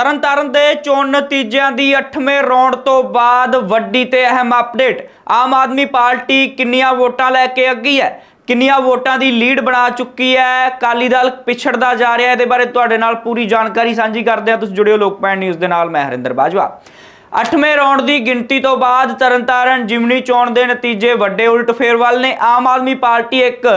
ਤਰਨਤਾਰਨ ਦੇ ਚੋਣ ਨਤੀਜਿਆਂ ਦੀ 8ਵੇਂ ਰੌਂਡ ਤੋਂ ਬਾਅਦ ਵੱਡੀ ਤੇ ਅਹਿਮ ਅਪਡੇਟ। ਆਮ ਆਦਮੀ ਪਾਰਟੀ ਕਿੰਨੀਆਂ ਵੋਟਾਂ ਲੈ ਕੇ ਅੱਗੀ ਹੈ? ਕਿੰਨੀਆਂ ਵੋਟਾਂ ਦੀ ਲੀਡ ਬਣਾ ਚੁੱਕੀ ਹੈ? ਅਕਾਲੀ ਦਲ ਪਿਛੜਦਾ ਜਾ ਰਿਹਾ ਹੈ। ਇਹਦੇ ਬਾਰੇ ਤੁਹਾਡੇ ਨਾਲ ਪੂਰੀ ਜਾਣਕਾਰੀ ਸਾਂਝੀ ਕਰਦੇ ਹਾਂ। ਤੁਸੀਂ ਜੁੜਿਓ ਲੋਕਪੈਨ ਨਿਊਜ਼ ਦੇ ਨਾਲ। ਮੈਂ ਹਰਿੰਦਰ ਬਾਜਵਾ। ਅੱਠਵੇਂ ਰੌਂਡ ਦੀ ਗਿਣਤੀ ਤੋਂ ਬਾਅਦ ਤਰਨਤਾਰਨ ਜਿਮਨੀ ਚੋਣ ਦੇ ਨਤੀਜੇ ਵੱਡੇ ਉਲਟ ਫੇਰ ਵੱਲ ਨੇ। ਆਮ ਆਦਮੀ ਪਾਰਟੀ ਇੱਕ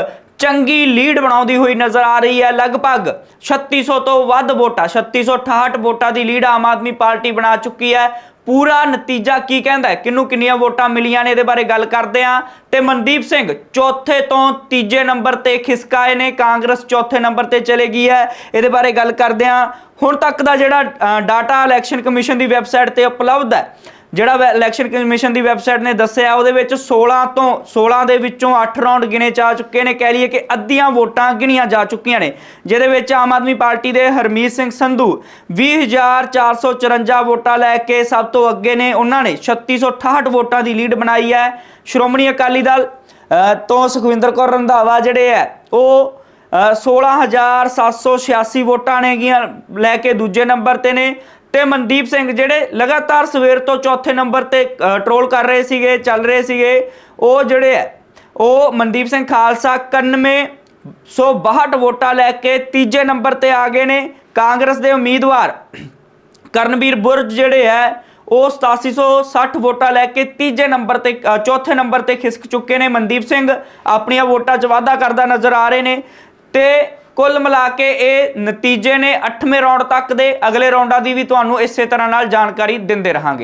ਚੰਗੀ ਲੀਡ ਬਣਾਉਂਦੀ ਹੋਈ ਨਜ਼ਰ ਆ ਰਹੀ ਹੈ। ਲਗਭਗ 3600 ਤੋਂ ਵੱਧ ਵੋਟਾਂ 3668 ਵੋਟਾਂ ਦੀ ਲੀਡ ਆਮ ਆਦਮੀ ਪਾਰਟੀ ਬਣਾ ਚੁੱਕੀ ਹੈ। ਪੂਰਾ ਨਤੀਜਾ ਕੀ ਕਹਿੰਦਾ ਹੈ? ਕਿਹਨੂੰ ਕਿੰਨੀਆਂ ਵੋਟਾਂ ਮਿਲੀਆਂ ਨੇ ਇਹਦੇ ਬਾਰੇ ਗੱਲ ਕਰਦੇ ਹਾਂ। ਤੇ ਮਨਦੀਪ ਸਿੰਘ ਚੌਥੇ ਤੋਂ ਤੀਜੇ ਨੰਬਰ ਤੇ ਖਿਸਕਾਏ ਨੇ। ਕਾਂਗਰਸ ਚੌਥੇ ਨੰਬਰ ਤੇ ਚਲੇ ਗਈ ਹੈ। ਇਹਦੇ ਬਾਰੇ ਗੱਲ ਕਰਦੇ ਹਾਂ। ਹੁਣ ਤੱਕ ਦਾ ਜਿਹੜਾ ਡਾਟਾ ਇਲੈਕਸ਼ਨ ਕਮਿਸ਼ਨ ਦੀ ਵੈਬਸਾਈਟ ਤੇ ਉਪਲਬਧ ਹੈ। ਜਿਹੜਾ ਵੈ- ਇਲੈਕਸ਼ਨ ਕਮਿਸ਼ਨ ਦੀ ਵੈਬਸਾਈਟ ਨੇ ਦੱਸਿਆ ਉਹਦੇ ਵਿੱਚ 16 ਤੋਂ 16 ਦੇ ਵਿੱਚੋਂ 8 ਰਾਉਂਡ ਗਿਣੇ ਜਾ ਚੁੱਕੇ ਨੇ। ਕਹਿ ਲਈਏ ਕਿ ਅੱਧੀਆਂ ਵੋਟਾਂ ਗਿਣੀਆਂ ਜਾ ਚੁੱਕੀਆਂ ਨੇ ਜਿਹਦੇ ਵਿੱਚ ਆਮ ਆਦਮੀ ਪਾਰਟੀ ਦੇ ਹਰਮੀਤ ਸਿੰਘ ਸੰਧੂ 20454 ਵੋਟਾਂ ਲੈ ਕੇ ਸਭ ਤੋਂ ਅੱਗੇ ਨੇ ਉਹਨਾਂ ਨੇ। 3668 ਵੋਟਾਂ ਦੀ ਲੀਡ ਬਣਾਈ ਹੈ। ਸ਼੍ਰੋਮਣੀ ਅਕਾਲੀ ਦਲ ਤੋਂ ਸੁਖਵਿੰਦਰ ਕੌਰ ਰੰਧਾਵਾ ਜਿਹੜੇ ਹੈ ਉਹ ਅ, 16786 ਵੋਟਾਂ ਨੇਗੀਆਂ ਲੈ ਕੇ ਦੂਜੇ ਨੰਬਰ ਤੇ ਨੇ। ਤੇ ਮਨਦੀਪ ਸਿੰਘ ਜਿਹੜੇ ਲਗਾਤਾਰ ਸਵੇਰ ਤੋਂ ਚੌਥੇ ਨੰਬਰ ਤੇ ਟਰੋਲ ਕਰ ਰਹੇ ਸੀਗੇ, ਚੱਲ ਰਹੇ ਸੀਗੇ, ਉਹ ਜਿਹੜੇ ਹੈ ਉਹ ਮਨਦੀਪ ਸਿੰਘ ਖਾਲਸਾ 91 162 ਵੋਟਾਂ ਲੈ ਕੇ ਤੀਜੇ ਨੰਬਰ ਤੇ ਆ ਗਏ ਨੇ। ਕਾਂਗਰਸ ਦੇ ਉਮੀਦਵਾਰ ਕਰਨਵੀਰ ਬੁਰਜ ਜਿਹੜੇ ਹੈ ਉਹ 8760 ਵੋਟਾਂ ਲੈ ਕੇ ਤੀਜੇ ਨੰਬਰ ਤੇ ਚੌਥੇ ਨੰਬਰ ਤੇ ਖਿਸਕ ਚੁੱਕੇ ਨੇ। ਮਨਦੀਪ ਸਿੰਘ ਆਪਣੀਆਂ ਵੋਟਾਂ 'ਚ ਵਾਧਾ ਕਰਦਾ ਨਜ਼ਰ ਆ ਰਹੇ ਨੇ ਤੇ ਕੁੱਲ ਮਿਲਾ ਕੇ ਇਹ ਨਤੀਜੇ ਨੇ 8ਵੇਂ ਰੌਂਡ ਤੱਕ ਦੇ। ਅਗਲੇ ਰੌਂਡਾਂ ਦੀ ਵੀ ਤੁਹਾਨੂੰ ਇਸੇ ਤਰ੍ਹਾਂ ਨਾਲ ਜਾਣਕਾਰੀ ਦਿੰਦੇ ਰਹਾਂਗੇ।